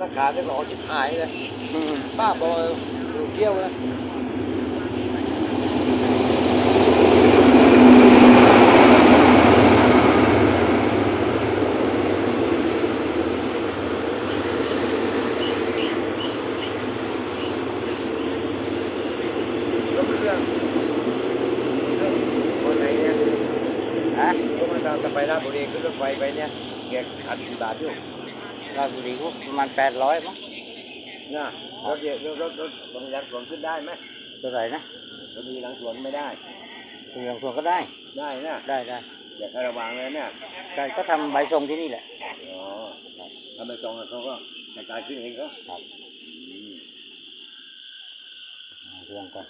สักขาได้หล่อชิบหายเลยอืมป้าบอกดูเกี้ยวนะรถเครื่องเครื่องวันไหนเนี่ยฮะก็มาจะไปราชบุรีขึ้นรถไฟไปเนี่ยแกขัดกี่บาทอยู่ ราชบุรีก็ประมาณแปดร้อยมั้งน่ะรถเยอะรถรถรถบางอย่างสวนขึ้นได้ไหมเท่าไหร่นะรถมีหลังสวนไม่ได้ถึงหลังสวนก็ได้ ได้นะได้ได้อย่าระวังเลยเนี่ยได้ก็ทำใบส่งที่นี่แหละ อ๋อถ้าไม่ตรงอะเขาก็จัดการขึ้นเองเขาครับอืมเอาเรื่องก่อน